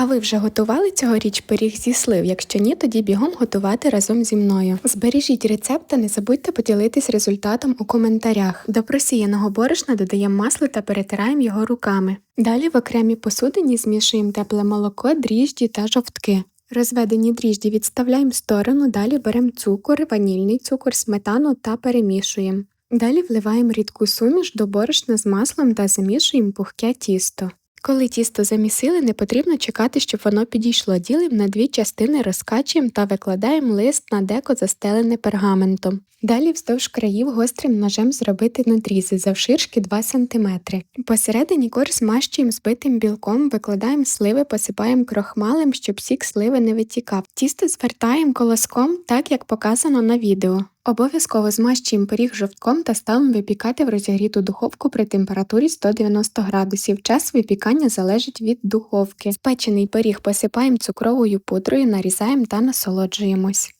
А ви вже готували цьогоріч пиріг зі слив? Якщо ні, тоді бігом готувати разом зі мною. Збережіть рецепт та не забудьте поділитись результатом у коментарях. До просіяного борошна додаємо масло та перетираємо його руками. Далі в окремій посудині змішуємо тепле молоко, дріжджі та жовтки. Розведені дріжджі відставляємо в сторону, далі беремо цукор, ванільний цукор, сметану та перемішуємо. Далі вливаємо рідку суміш до борошна з маслом та замішуємо пухке тісто. Коли тісто замісили, не потрібно чекати, щоб воно підійшло. Ділимо на дві частини, розкачуємо та викладаємо лист на деко застелене пергаментом. Далі вздовж країв гострим ножем зробити надрізи завширшки 2 см. Посередині кор змащуємо збитим білком, викладаємо сливи, посипаємо крохмалем, щоб сік сливи не витікав. Тісто звертаємо колоском, так як показано на відео. Обов'язково змащуємо пиріг жовтком та ставимо випікати в розігріту духовку при температурі 190 градусів. Час випікання залежить від духовки. Спечений пиріг посипаємо цукровою пудрою, нарізаємо та насолоджуємось.